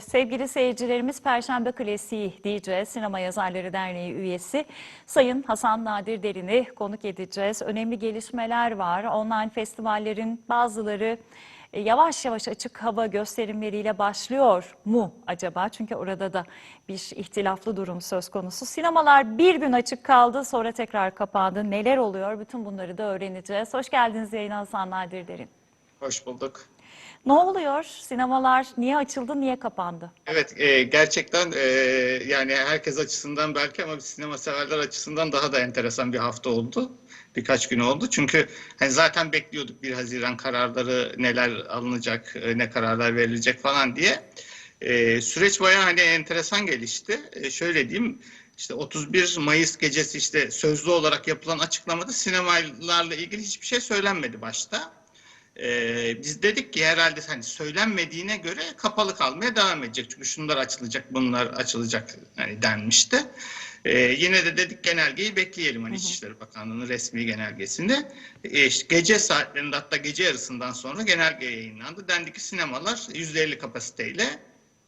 Sevgili seyircilerimiz Perşembe Klasiği diyeceğiz. Sinema Yazarları Derneği üyesi Sayın Hasan Nadir Derin'i konuk edeceğiz. Önemli gelişmeler var. Online festivallerin bazıları e, yavaş yavaş açık hava gösterimleriyle başlıyor mu acaba? Çünkü orada da bir ihtilaflı durum söz konusu. Sinemalar bir gün açık kaldı sonra tekrar kapandı. Neler oluyor? Bütün bunları da öğreneceğiz. Hoş geldiniz yayına Hasan Nadir Derin. Hoş bulduk. Ne oluyor? Sinemalar niye açıldı, niye kapandı? Evet, e, gerçekten e, yani herkes açısından belki ama sinema severler açısından daha da enteresan bir hafta oldu. Birkaç gün oldu. Çünkü hani zaten bekliyorduk 1 Haziran kararları neler alınacak, e, ne kararlar verilecek falan diye. E, süreç bayağı hani enteresan gelişti. E, şöyle diyeyim, işte 31 Mayıs gecesi işte sözlü olarak yapılan açıklamada sinemalarla ilgili hiçbir şey söylenmedi başta. Ee, biz dedik ki herhalde hani söylenmediğine göre kapalı kalmaya devam edecek. Çünkü şunlar açılacak, bunlar açılacak hani denmişti. Ee, yine de dedik genelgeyi bekleyelim hani İçişleri Bakanlığı'nın resmi genelgesinde. Ee, işte gece saatlerinde hatta gece yarısından sonra genelge yayınlandı. Dendi ki sinemalar %50 kapasiteyle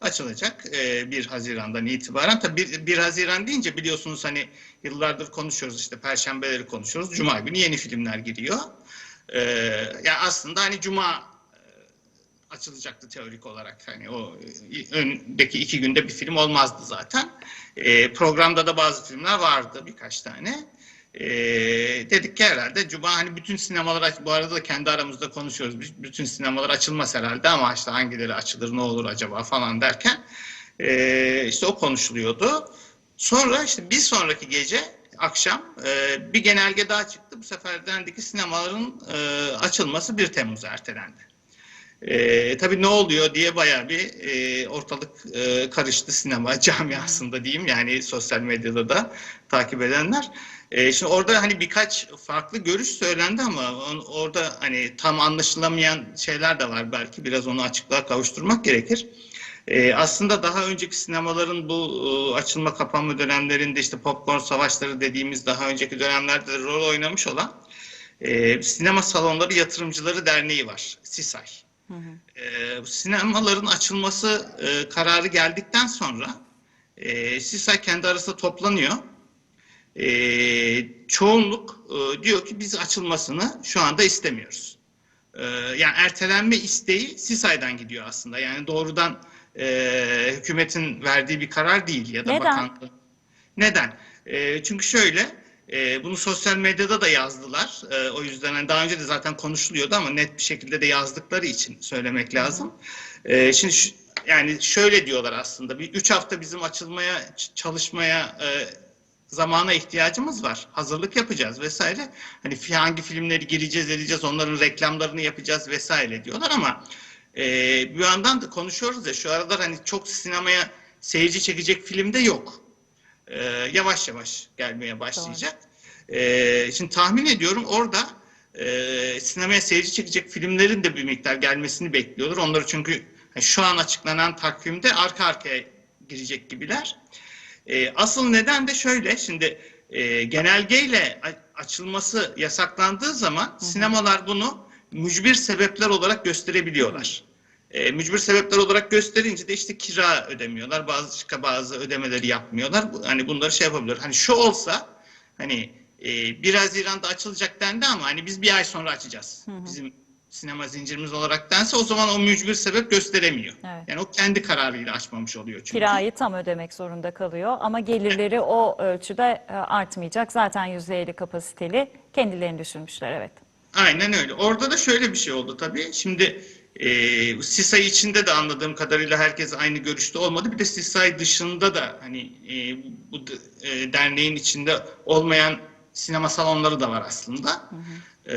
açılacak e, 1 Haziran'dan itibaren. Tabii 1, 1 Haziran deyince biliyorsunuz hani yıllardır konuşuyoruz işte Perşembeleri konuşuyoruz. Cuma günü yeni filmler giriyor. Ee, ya aslında hani Cuma e, açılacaktı teorik olarak hani o e, öndeki iki günde bir film olmazdı zaten. Ee, programda da bazı filmler vardı birkaç tane. Ee, dedik ki herhalde Cuma hani bütün sinemalar bu arada da kendi aramızda konuşuyoruz. Bütün sinemalar açılmaz herhalde ama işte hangileri açılır ne olur acaba falan derken e, işte o konuşuluyordu. Sonra işte bir sonraki gece akşam e, bir genelge daha çıktı. Bu sefer dendi ki sinemaların e, açılması 1 Temmuz'a ertelendi. E, tabii ne oluyor diye bayağı bir e, ortalık e, karıştı sinema camiasında diyeyim yani sosyal medyada da takip edenler. E, şimdi orada hani birkaç farklı görüş söylendi ama on- orada hani tam anlaşılamayan şeyler de var belki biraz onu açıklığa kavuşturmak gerekir. Ee, aslında daha önceki sinemaların bu e, açılma kapanma dönemlerinde işte popcorn savaşları dediğimiz daha önceki dönemlerde de rol oynamış olan e, Sinema Salonları Yatırımcıları Derneği var. SİSAY. E, sinemaların açılması e, kararı geldikten sonra e, SİSAY kendi arasında toplanıyor. E, çoğunluk e, diyor ki biz açılmasını şu anda istemiyoruz. E, yani ertelenme isteği SİSAY'dan gidiyor aslında. Yani doğrudan e, hükümetin verdiği bir karar değil ya da Neden? bakanlığın. Neden? E, çünkü şöyle, e, bunu sosyal medyada da yazdılar. E, o yüzden hani daha önce de zaten konuşuluyordu ama net bir şekilde de yazdıkları için söylemek lazım. E, şimdi şu- yani şöyle diyorlar aslında, bir üç hafta bizim açılmaya, çalışmaya e, zamana ihtiyacımız var. Hazırlık yapacağız vesaire. Hani hangi filmleri gireceğiz, edeceğiz, onların reklamlarını yapacağız vesaire diyorlar ama e, bir yandan da konuşuyoruz ya şu aralar hani çok sinemaya seyirci çekecek film de yok. E, yavaş yavaş gelmeye başlayacak. E, şimdi tahmin ediyorum orada e, sinemaya seyirci çekecek filmlerin de bir miktar gelmesini bekliyorlar. Onları çünkü hani şu an açıklanan takvimde arka arkaya girecek gibiler. E, asıl neden de şöyle, şimdi e, genelgeyle açılması yasaklandığı zaman sinemalar bunu mücbir sebepler olarak gösterebiliyorlar. E, mücbir sebepler olarak gösterince de işte kira ödemiyorlar, bazı bazı ödemeleri yapmıyorlar. Hani bunları şey yapabilir. Hani şu olsa, hani e, 1 Haziran'da açılacak dendi ama hani biz bir ay sonra açacağız. Bizim sinema zincirimiz olarak dense o zaman o mücbir sebep gösteremiyor. Evet. Yani o kendi kararıyla açmamış oluyor çünkü. Kirayı tam ödemek zorunda kalıyor ama gelirleri o ölçüde e, artmayacak. Zaten %50 kapasiteli kendilerini düşünmüşler evet. Aynen öyle. Orada da şöyle bir şey oldu tabii. Şimdi e, SİSAY içinde de anladığım kadarıyla herkes aynı görüşte olmadı. Bir de SİSAY dışında da hani e, bu e, derneğin içinde olmayan sinema salonları da var aslında. E,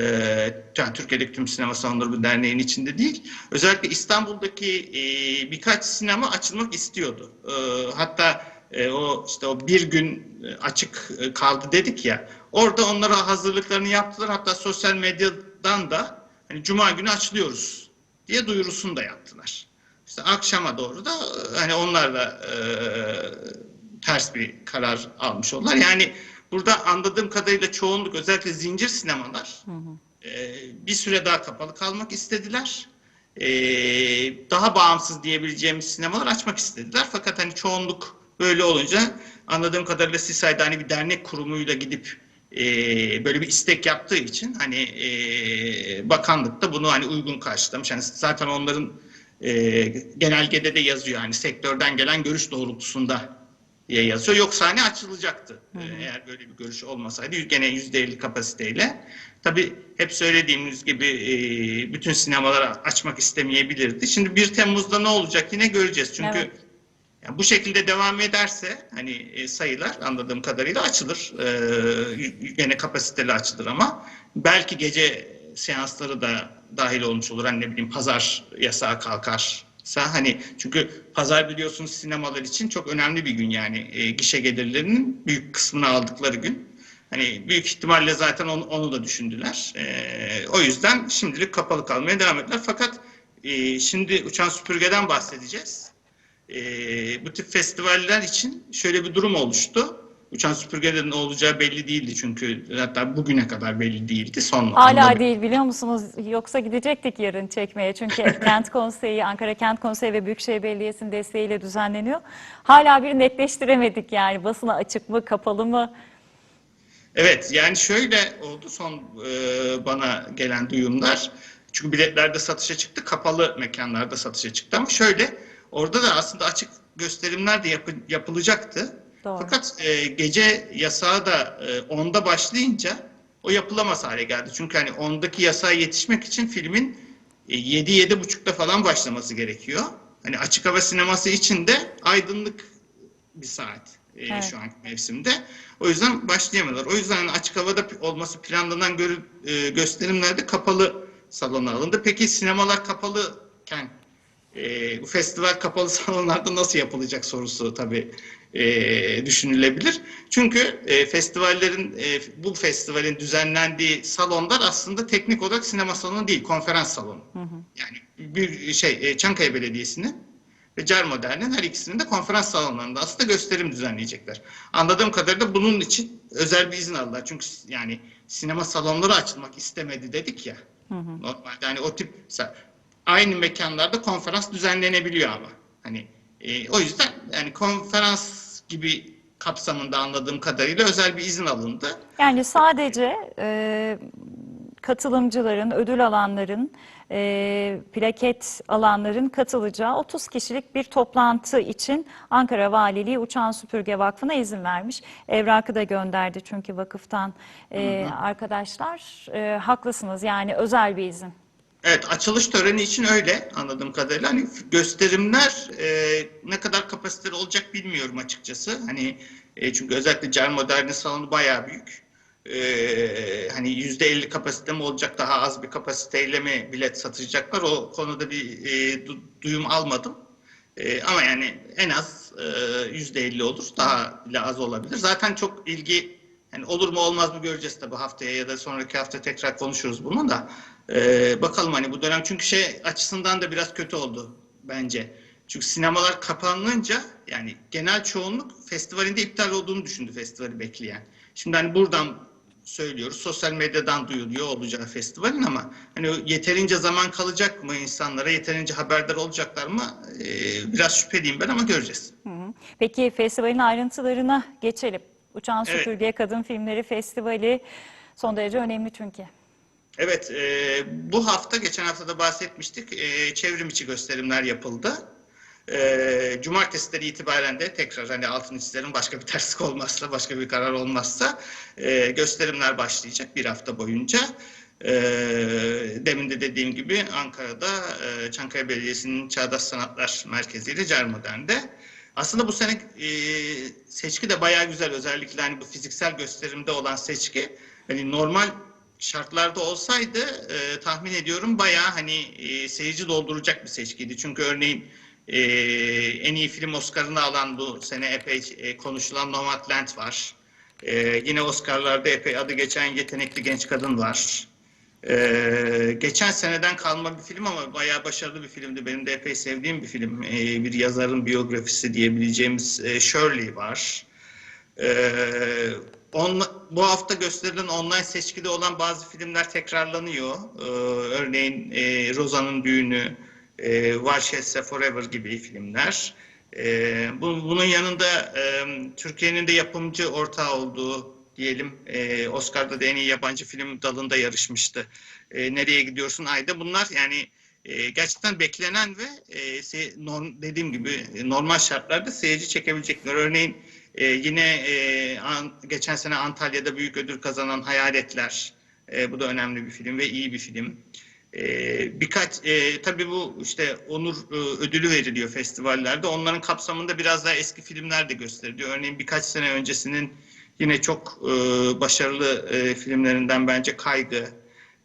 yani Türkiye'deki tüm sinema salonları bu derneğin içinde değil. Özellikle İstanbul'daki e, birkaç sinema açılmak istiyordu. E, hatta e, o işte o bir gün e, açık e, kaldı dedik ya. Orada onlara hazırlıklarını yaptılar. Hatta sosyal medyadan da hani Cuma günü açılıyoruz diye duyurusunu da yaptılar. İşte akşama doğru da e, hani onlar da e, ters bir karar almış oldular. Yani burada anladığım kadarıyla çoğunluk özellikle zincir sinemalar e, bir süre daha kapalı kalmak istediler. e, daha bağımsız diyebileceğimiz sinemalar açmak istediler. Fakat hani çoğunluk böyle olunca anladığım kadarıyla Sisay'da hani bir dernek kurumuyla gidip e, böyle bir istek yaptığı için hani e, bakanlık da bunu hani uygun karşılamış. Yani zaten onların e, genelgede de yazıyor yani sektörden gelen görüş doğrultusunda diye yazıyor. Yoksa hani açılacaktı. Ee, Eğer böyle bir görüş olmasaydı gene %50 kapasiteyle. Tabii hep söylediğimiz gibi e, bütün sinemaları açmak istemeyebilirdi. Şimdi 1 Temmuz'da ne olacak yine göreceğiz. Çünkü Evet. Yani bu şekilde devam ederse hani e, sayılar anladığım kadarıyla açılır. Ee, gene kapasiteli açılır ama belki gece seansları da dahil olmuş olur. Hani ne bileyim pazar yasağı kalkarsa hani çünkü pazar biliyorsunuz sinemalar için çok önemli bir gün yani e, gişe gelirlerinin büyük kısmını aldıkları gün. Hani büyük ihtimalle zaten onu, onu da düşündüler. Ee, o yüzden şimdilik kapalı kalmaya devam ettiler. Fakat e, şimdi uçan süpürgeden bahsedeceğiz. Ee, bu tip festivaller için şöyle bir durum oluştu. Uçan süpürgelerin olacağı belli değildi çünkü hatta bugüne kadar belli değildi. Son Hala anda- değil biliyor musunuz? Yoksa gidecektik yarın çekmeye. Çünkü Kent Konseyi, Ankara Kent Konseyi ve Büyükşehir Belediyesi'nin desteğiyle düzenleniyor. Hala bir netleştiremedik yani basına açık mı, kapalı mı? Evet yani şöyle oldu son e, bana gelen duyumlar. Çünkü biletler de satışa çıktı, kapalı mekanlarda satışa çıktı ama şöyle orada da aslında açık gösterimler de yapı- yapılacaktı. Doğru. Fakat e, gece yasağı da e, 10'da başlayınca o yapılamaz hale geldi. Çünkü hani 10'daki yasağa yetişmek için filmin e, 7-7.30'da falan başlaması gerekiyor. Hani açık hava sineması için de aydınlık bir saat e, Evet. şu anki mevsimde. O yüzden başlayamadılar. O yüzden hani açık havada olması planlanan görü, e, gösterimlerde kapalı salona alındı. Peki sinemalar kapalıken e, bu festival kapalı salonlarda nasıl yapılacak sorusu tabii e, düşünülebilir. Çünkü e, festivallerin e, bu festivalin düzenlendiği salonlar aslında teknik olarak sinema salonu değil, konferans salonu. Yani bir şey e, Çankaya Belediyesi'nin ve Cer Modern'in her ikisinin de konferans salonlarında aslında gösterim düzenleyecekler. Anladığım kadarıyla bunun için özel bir izin aldılar. Çünkü yani sinema salonları açılmak istemedi dedik ya. Normalde hani o tip mesela aynı mekanlarda konferans düzenlenebiliyor ama. Hani e, o yüzden yani konferans gibi kapsamında anladığım kadarıyla özel bir izin alındı. Yani sadece e, katılımcıların, ödül alanların, e, plaket alanların katılacağı 30 kişilik bir toplantı için Ankara Valiliği Uçan Süpürge Vakfı'na izin vermiş. Evrakı da gönderdi çünkü vakıftan e, arkadaşlar. E, haklısınız yani özel bir izin. Evet, açılış töreni için öyle anladığım kadarıyla. Hani yüzderimler e, ne kadar kapasiteli olacak bilmiyorum açıkçası. Hani e, çünkü özellikle Cer Modern'in salonu bayağı büyük. E, hani yüzde elli kapasite mi olacak, daha az bir kapasiteyle mi bilet satacaklar? O konuda bir e, du- duyum almadım. E, ama yani en az yüzde elli olur, daha bile az olabilir. Zaten çok ilgi yani olur mu olmaz mı göreceğiz tabii haftaya ya da sonraki hafta tekrar konuşuruz bunu da. Ee, bakalım hani bu dönem çünkü şey açısından da biraz kötü oldu bence. Çünkü sinemalar kapanınca yani genel çoğunluk festivalinde iptal olduğunu düşündü festivali bekleyen. Şimdi hani buradan söylüyoruz. Sosyal medyadan duyuluyor olacağı festivalin ama hani yeterince zaman kalacak mı insanlara, yeterince haberdar olacaklar mı? Ee, biraz şüpheliyim ben ama göreceğiz. Peki festivalin ayrıntılarına geçelim. Uçan Evet. Süpürge Kadın Filmleri Festivali son derece önemli çünkü. Evet, e, bu hafta, geçen hafta da bahsetmiştik, e, çevrim içi gösterimler yapıldı. E, cumartesileri itibaren de tekrar hani altın çizerim başka bir terslik olmazsa, başka bir karar olmazsa e, gösterimler başlayacak bir hafta boyunca. E, demin de dediğim gibi Ankara'da e, Çankaya Belediyesi'nin Çağdaş Sanatlar Merkezi ile Cer Modern'de. Aslında bu sene e, seçki de bayağı güzel. Özellikle hani bu fiziksel gösterimde olan seçki hani normal şartlarda olsaydı e, tahmin ediyorum bayağı hani e, seyirci dolduracak bir seçkiydi. Çünkü örneğin e, en iyi film Oscar'ını alan bu sene epey e, konuşulan Nomadland var. E, yine Oscar'larda epey adı geçen yetenekli genç kadın var. Ee, geçen seneden kalma bir film ama bayağı başarılı bir filmdi. Benim de epey sevdiğim bir film. Ee, bir yazarın biyografisi diyebileceğimiz e, Shirley var. Ee, on, bu hafta gösterilen online seçkide olan bazı filmler tekrarlanıyor. Ee, örneğin e, Roza'nın Düğünü, e, Varşesse Forever gibi filmler. Ee, bu- bunun yanında e, Türkiye'nin de yapımcı ortağı olduğu diyelim e, Oscar'da da en iyi yabancı film dalında yarışmıştı. E, Nereye gidiyorsun Ayda? Bunlar yani e, gerçekten beklenen ve e, se- norm, dediğim gibi e, normal şartlarda seyirci çekebilecekler. Örneğin e, yine e, an- geçen sene Antalya'da büyük ödül kazanan Hayaletler. E, bu da önemli bir film ve iyi bir film. E, birkaç e, tabii bu işte onur e, ödülü veriliyor festivallerde. Onların kapsamında biraz daha eski filmler de gösteriliyor. Örneğin birkaç sene öncesinin yine çok e, başarılı e, filmlerinden bence Kaygı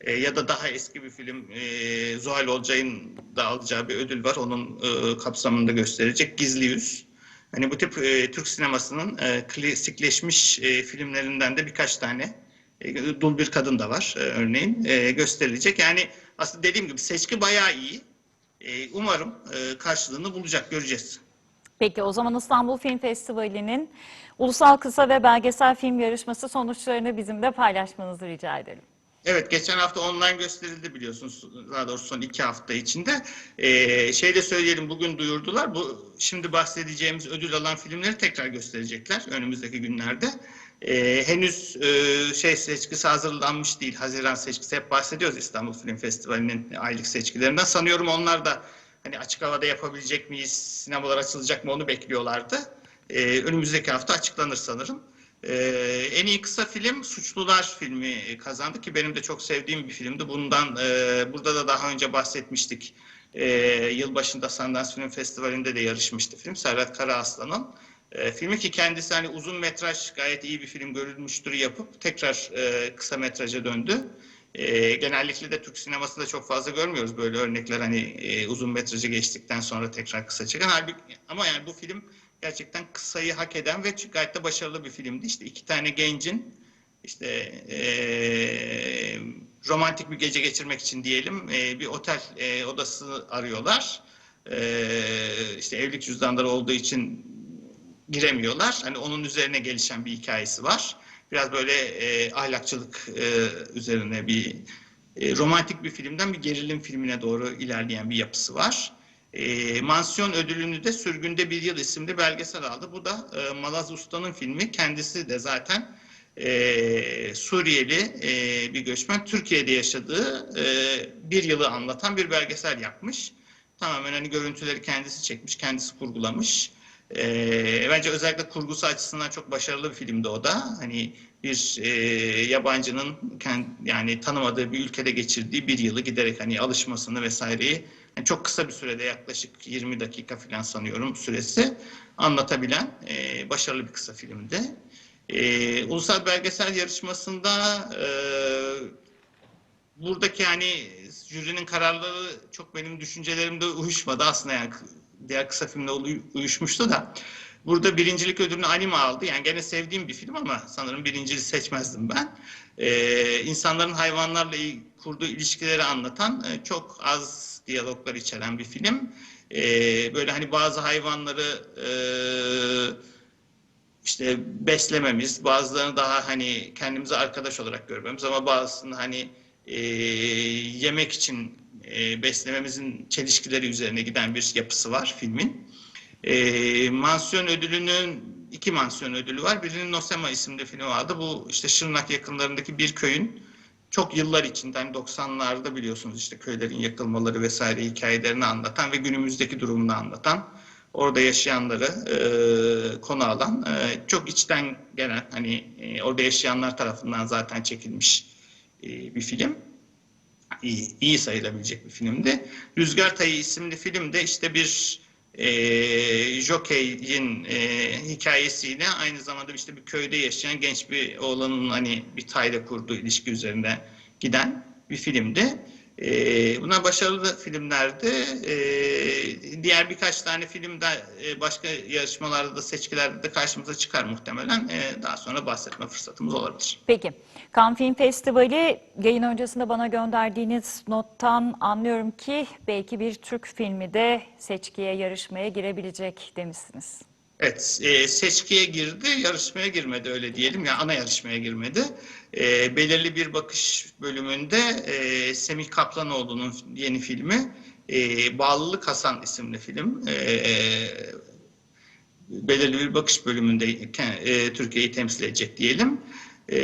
e, ya da daha eski bir film e, Zuhal Olcay'ın da alacağı bir ödül var. Onun e, kapsamında gösterecek Gizli Yüz. Hani bu tip e, Türk sinemasının e, klasikleşmiş e, filmlerinden de birkaç tane e, Dul bir kadın da var e, örneğin e, gösterilecek. Yani aslında dediğim gibi seçki bayağı iyi. E, umarım e, karşılığını bulacak göreceğiz. Peki o zaman İstanbul Film Festivali'nin ulusal kısa ve belgesel film yarışması sonuçlarını bizimle paylaşmanızı rica edelim. Evet, geçen hafta online gösterildi biliyorsunuz. Daha doğrusu son iki hafta içinde. Ee, şey de söyleyelim, bugün duyurdular. Bu şimdi bahsedeceğimiz ödül alan filmleri tekrar gösterecekler önümüzdeki günlerde. Ee, henüz e, şey seçkisi hazırlanmış değil. Haziran seçkisi hep bahsediyoruz İstanbul Film Festivali'nin aylık seçkilerinden. Sanıyorum onlar da hani açık havada yapabilecek miyiz, sinemalar açılacak mı onu bekliyorlardı. Ee, önümüzdeki hafta açıklanır sanırım. Ee, en iyi kısa film Suçlular filmi kazandı ki benim de çok sevdiğim bir filmdi. Bundan e, burada da daha önce bahsetmiştik. E, yılbaşında Sundance Film Festivali'nde de yarışmıştı film. Serhat Karaaslan'ın. E, filmi ki kendisi hani uzun metraj gayet iyi bir film görülmüştür yapıp tekrar e, kısa metraja döndü. E, genellikle de Türk sinemasında çok fazla görmüyoruz böyle örnekler hani e, uzun metrajı geçtikten sonra tekrar kısa çeken. Halbuki, ama yani bu film gerçekten kısayı hak eden ve gayet de başarılı bir filmdi. İşte iki tane gencin işte eee, romantik bir gece geçirmek için diyelim eee, bir otel eee, odası arıyorlar. Eee işte evlilik cüzdanları olduğu için giremiyorlar. Hani onun üzerine gelişen bir hikayesi var. Biraz böyle eee, ahlakçılık eee, üzerine bir e, romantik bir filmden bir gerilim filmine doğru ilerleyen bir yapısı var. E, mansiyon ödülünü de Sürgünde Bir Yıl isimli belgesel aldı. Bu da e, Malaz Usta'nın filmi. Kendisi de zaten e, Suriyeli e, bir göçmen. Türkiye'de yaşadığı e, bir yılı anlatan bir belgesel yapmış. Tamamen hani görüntüleri kendisi çekmiş, kendisi kurgulamış. E, bence özellikle kurgusu açısından çok başarılı bir filmdi o da. Hani bir e, yabancının kend, yani tanımadığı bir ülkede geçirdiği bir yılı giderek hani alışmasını vesaireyi yani çok kısa bir sürede yaklaşık 20 dakika falan sanıyorum süresi anlatabilen e, başarılı bir kısa filmdi. E, Ulusal Belgesel Yarışması'nda e, buradaki hani jürinin kararları çok benim düşüncelerimde uyuşmadı aslında yani diğer kısa filmle uy- uyuşmuştu da burada birincilik ödülünü anime aldı. Yani gene sevdiğim bir film ama sanırım birinciliği seçmezdim ben. Ee, insanların hayvanlarla kurduğu ilişkileri anlatan e, çok az diyaloglar içeren bir film. Ee, böyle hani bazı hayvanları e, işte beslememiz, bazılarını daha hani kendimize arkadaş olarak görmemiz ama bazısını hani e, yemek için e, beslememizin çelişkileri üzerine giden bir yapısı var filmin. E, mansiyon ödülünün iki mansiyon ödülü var. Birinin Nosema isimli film vardı. Bu işte Şırnak yakınlarındaki bir köyün çok yıllar içinde hani 90'larda biliyorsunuz işte köylerin yakılmaları vesaire hikayelerini anlatan ve günümüzdeki durumunu anlatan orada yaşayanları e, konu alan e, çok içten gelen hani e, orada yaşayanlar tarafından zaten çekilmiş e, bir film. İyi, iyi sayılabilecek bir filmdi. Rüzgar Tayı isimli filmde işte bir e, jockey'in e, hikayesiyle aynı zamanda işte bir köyde yaşayan genç bir oğlanın hani bir tayla kurduğu ilişki üzerine giden bir filmdi. E, bunlar başarılı filmlerdi. E, diğer birkaç tane film de e, başka yarışmalarda da seçkilerde de karşımıza çıkar muhtemelen. E, daha sonra bahsetme fırsatımız olabilir. Peki, Cannes Film Festivali yayın öncesinde bana gönderdiğiniz nottan anlıyorum ki belki bir Türk filmi de seçkiye yarışmaya girebilecek demişsiniz. Evet, e, seçkiye girdi, yarışmaya girmedi öyle diyelim. Yani ana yarışmaya girmedi. E, belirli bir bakış bölümünde e, Semih Kaplanoğlu'nun yeni filmi e, Bağlılık Hasan isimli film. E, e, belirli bir bakış bölümünde e, Türkiye'yi temsil edecek diyelim. E,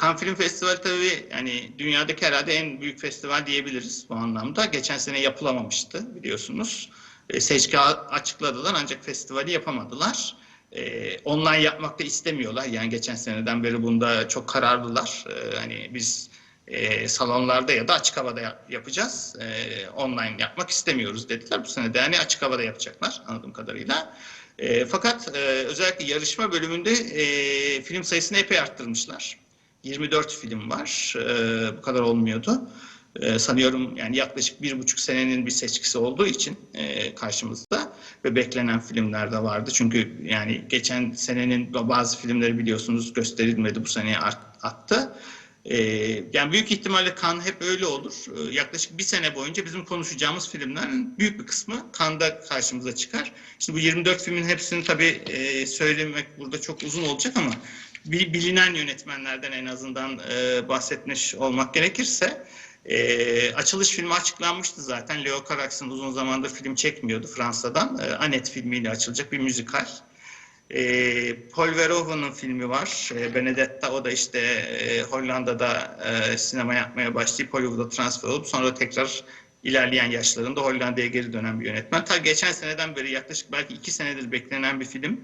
Cannes Film Festivali tabii yani dünyadaki herhalde en büyük festival diyebiliriz bu anlamda. Geçen sene yapılamamıştı biliyorsunuz. E, seçki açıkladılar ancak festivali yapamadılar. E, online yapmak da istemiyorlar. Yani geçen seneden beri bunda çok kararlılar. E, hani biz e, salonlarda ya da açık havada yap- yapacağız. E, online yapmak istemiyoruz dediler. Bu sene de yani açık havada yapacaklar anladığım kadarıyla. E, fakat e, özellikle yarışma bölümünde e, film sayısını epey arttırmışlar. 24 film var. E, bu kadar olmuyordu. E, sanıyorum yani yaklaşık bir buçuk senenin bir seçkisi olduğu için e, karşımızda ve beklenen filmler de vardı. Çünkü yani geçen senenin bazı filmleri biliyorsunuz gösterilmedi bu seneye attı. E, yani büyük ihtimalle kan hep öyle olur. E, yaklaşık bir sene boyunca bizim konuşacağımız filmlerin büyük bir kısmı kanda karşımıza çıkar. Şimdi bu 24 filmin hepsini tabii e, söylemek burada çok uzun olacak ama bi- bilinen yönetmenlerden en azından e, bahsetmiş olmak gerekirse e, açılış filmi açıklanmıştı zaten. Leo Carax'ın uzun zamandır film çekmiyordu Fransa'dan. E, Anet filmiyle açılacak bir müzikal. E, Paul Verhoeven'ın filmi var. E, Benedetta o da işte e, Hollanda'da e, sinema yapmaya başlayıp Hollywood'a transfer olup sonra tekrar ilerleyen yaşlarında Hollanda'ya geri dönen bir yönetmen. Ta geçen seneden beri yaklaşık belki iki senedir beklenen bir film.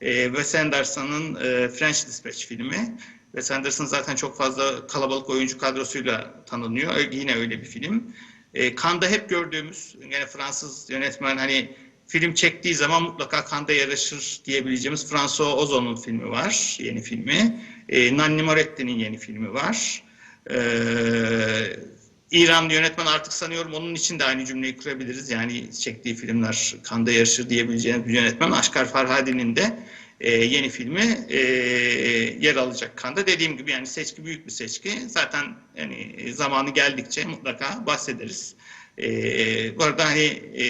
E, Wes Anderson'ın e, French Dispatch filmi. Wes Anderson zaten çok fazla kalabalık oyuncu kadrosuyla tanınıyor. Yine öyle bir film. E, Cannes'da hep gördüğümüz, yine Fransız yönetmen hani film çektiği zaman mutlaka Cannes'da yarışır diyebileceğimiz François Ozon'un filmi var, yeni filmi. E, Nanni Moretti'nin yeni filmi var. E, İranlı yönetmen artık sanıyorum onun için de aynı cümleyi kurabiliriz. Yani çektiği filmler Cannes'da yarışır diyebileceğimiz bir yönetmen. Aşkar Farhadi'nin de e, yeni filmi e, yer alacak Cannes'da. Dediğim gibi yani seçki büyük bir seçki. Zaten yani zamanı geldikçe mutlaka bahsederiz. E, bu arada hani e,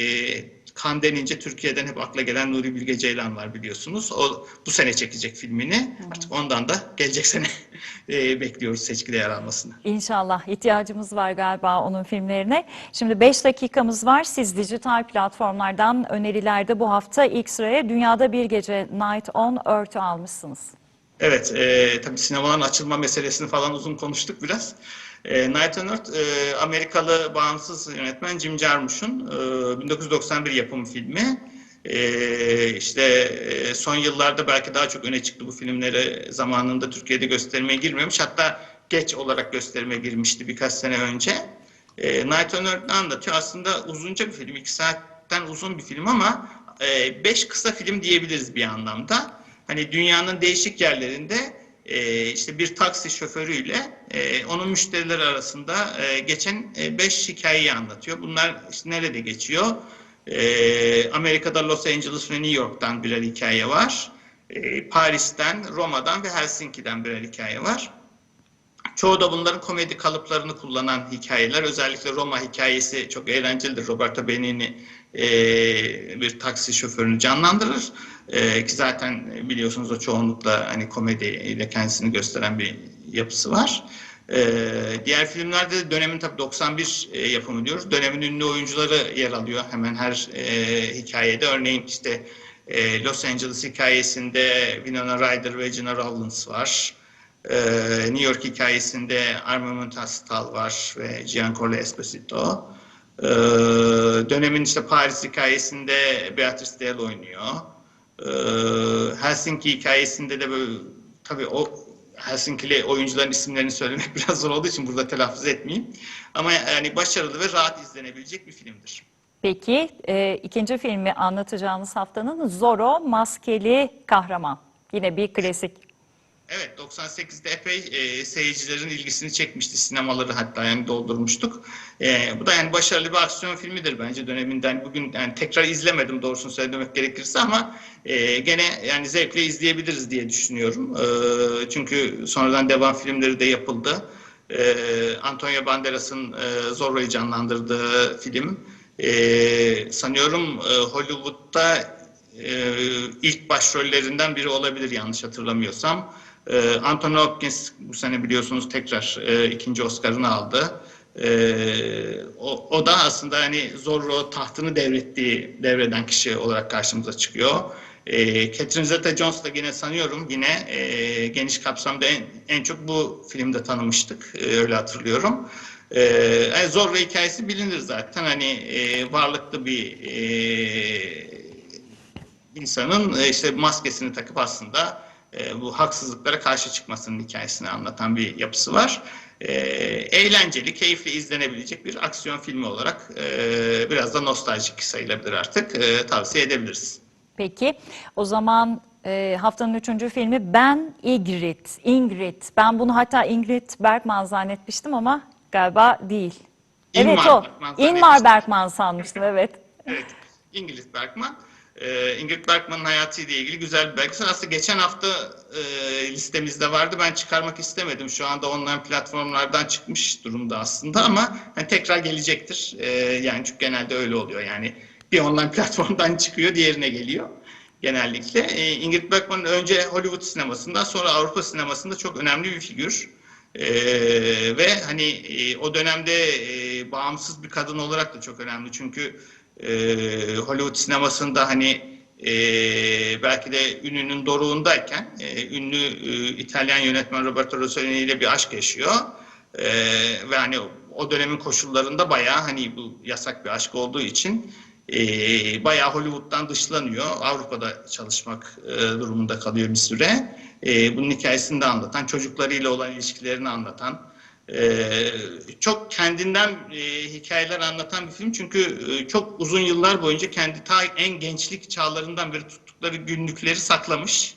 Kan denince Türkiye'den hep akla gelen Nuri Bilge Ceylan var biliyorsunuz. O bu sene çekecek filmini. Artık ondan da gelecek sene e, bekliyoruz seçkide yer almasını. İnşallah ihtiyacımız var galiba onun filmlerine. Şimdi 5 dakikamız var. Siz dijital platformlardan önerilerde bu hafta ilk sıraya Dünyada Bir Gece Night on Earth'ü almışsınız. Evet, e, tabii sinemaların açılma meselesini falan uzun konuştuk biraz. E, Night on Earth, e, Amerikalı bağımsız yönetmen Jim Jarmusch'un e, 1991 yapımı filmi. E, işte e, son yıllarda belki daha çok öne çıktı bu filmleri zamanında Türkiye'de göstermeye girmemiş. Hatta geç olarak gösterime girmişti birkaç sene önce. E, Night on Earth'ı anlatıyor. Aslında uzunca bir film, iki saatten uzun bir film ama e, beş kısa film diyebiliriz bir anlamda. Hani dünyanın değişik yerlerinde e, işte bir taksi şoförüyle e, onun müşterileri arasında e, geçen e, beş hikayeyi anlatıyor. Bunlar işte nerede geçiyor? Amerika'da Los Angeles ve New York'tan birer hikaye var. Paris'ten, Roma'dan ve Helsinki'den birer hikaye var. Çoğu da bunların komedi kalıplarını kullanan hikayeler. Özellikle Roma hikayesi çok eğlencelidir. Roberto Benigni e, bir taksi şoförünü canlandırır. E, ki zaten biliyorsunuz o çoğunlukla hani komediyle kendisini gösteren bir yapısı var. E, diğer filmlerde de dönemin tabii 91 e, yapımı diyoruz. Dönemin ünlü oyuncuları yer alıyor hemen her e, hikayede. Örneğin işte e, Los Angeles hikayesinde Winona Ryder ve Gina Rollins var. Ee, New York hikayesinde Armament Astal var ve Giancarlo Esposito. Ee, dönemin işte Paris hikayesinde Beatrice Dalle oynuyor. Ee, Helsinki hikayesinde de böyle tabii o Helsinkili oyuncuların isimlerini söylemek biraz zor olduğu için burada telaffuz etmeyeyim. Ama yani başarılı ve rahat izlenebilecek bir filmdir. Peki e, ikinci filmi anlatacağımız haftanın Zorro Maskeli Kahraman. Yine bir klasik. Evet 98'de epey e, seyircilerin ilgisini çekmişti sinemaları hatta yani doldurmuştuk. E, bu da yani başarılı bir aksiyon filmidir bence döneminden. Bugün yani tekrar izlemedim doğrusunu söylemek gerekirse ama e, gene yani zevkle izleyebiliriz diye düşünüyorum. E, çünkü sonradan devam filmleri de yapıldı. E, Antonio Banderas'ın e, Zorro'yu canlandırdığı film. E, sanıyorum e, Hollywood'da e, ilk başrollerinden biri olabilir yanlış hatırlamıyorsam. E, Anthony Hopkins bu sene biliyorsunuz tekrar e, ikinci Oscar'ını aldı. E, o, o da aslında hani Zorro tahtını devrettiği devreden kişi olarak karşımıza çıkıyor. E, Catherine Zeta-Jones da yine sanıyorum yine e, geniş kapsamda en, en çok bu filmde tanımıştık. E, öyle hatırlıyorum. E, yani Zorro hikayesi bilinir zaten. Hani e, varlıklı bir e, insanın e, işte maskesini takıp aslında e, bu haksızlıklara karşı çıkmasının hikayesini anlatan bir yapısı var. E, eğlenceli, keyifli izlenebilecek bir aksiyon filmi olarak e, biraz da nostaljik sayılabilir artık. E, tavsiye edebiliriz. Peki o zaman e, haftanın üçüncü filmi Ben Ingrid. Ingrid. Ben bunu hatta Ingrid Bergman zannetmiştim ama galiba değil. Ingmar evet o. Bergman zannetmiştim. Bergman sanmıştım evet. Evet, İngiliz Bergman. Ee, Ingrid Bergman'ın hayatıyla ilgili güzel bir belgesel. Aslında geçen hafta e, listemizde vardı. Ben çıkarmak istemedim. Şu anda online platformlardan çıkmış durumda aslında ama hani tekrar gelecektir. Ee, yani çünkü genelde öyle oluyor. Yani bir online platformdan çıkıyor, diğerine geliyor genellikle. Ee, Ingrid Bergman önce Hollywood sinemasında sonra Avrupa sinemasında çok önemli bir figür. Ee, ve hani e, o dönemde e, bağımsız bir kadın olarak da çok önemli çünkü e, Hollywood sinemasında hani e, belki de ününün doruğundayken e, ünlü e, İtalyan yönetmen Roberto Rossellini ile bir aşk yaşıyor E, ve hani o dönemin koşullarında bayağı hani bu yasak bir aşk olduğu için e, bayağı Hollywood'dan dışlanıyor. Avrupa'da çalışmak e, durumunda kalıyor bir süre. E, bunun hikayesini de anlatan, çocuklarıyla olan ilişkilerini anlatan, e, çok kendinden e, hikayeler anlatan bir film. Çünkü e, çok uzun yıllar boyunca kendi ta en gençlik çağlarından beri tuttukları günlükleri saklamış.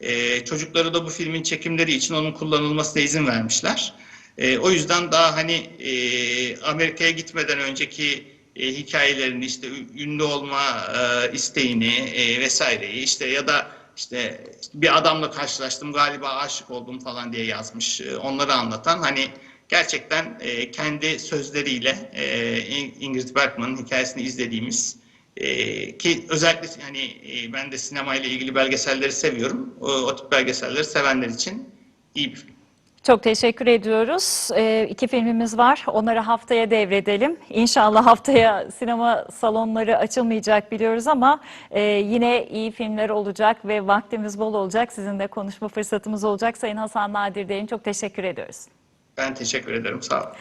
E, çocukları da bu filmin çekimleri için onun kullanılmasına izin vermişler. E, o yüzden daha hani e, Amerika'ya gitmeden önceki e, hikayelerini işte ünlü olma e, isteğini e, vesaireyi işte ya da işte bir adamla karşılaştım galiba aşık oldum falan diye yazmış. E, onları anlatan hani gerçekten e, kendi sözleriyle e, Ingrid Bergman'ın hikayesini izlediğimiz e, ki özellikle hani e, ben de sinemayla ilgili belgeselleri seviyorum. O, o tip belgeselleri sevenler için iyi bir film. Çok teşekkür ediyoruz. Ee, iki filmimiz var. Onları haftaya devredelim. İnşallah haftaya sinema salonları açılmayacak biliyoruz ama e, yine iyi filmler olacak ve vaktimiz bol olacak. Sizinle konuşma fırsatımız olacak. Sayın Hasan Nadir Derin çok teşekkür ediyoruz. Ben teşekkür ederim. Sağ olun.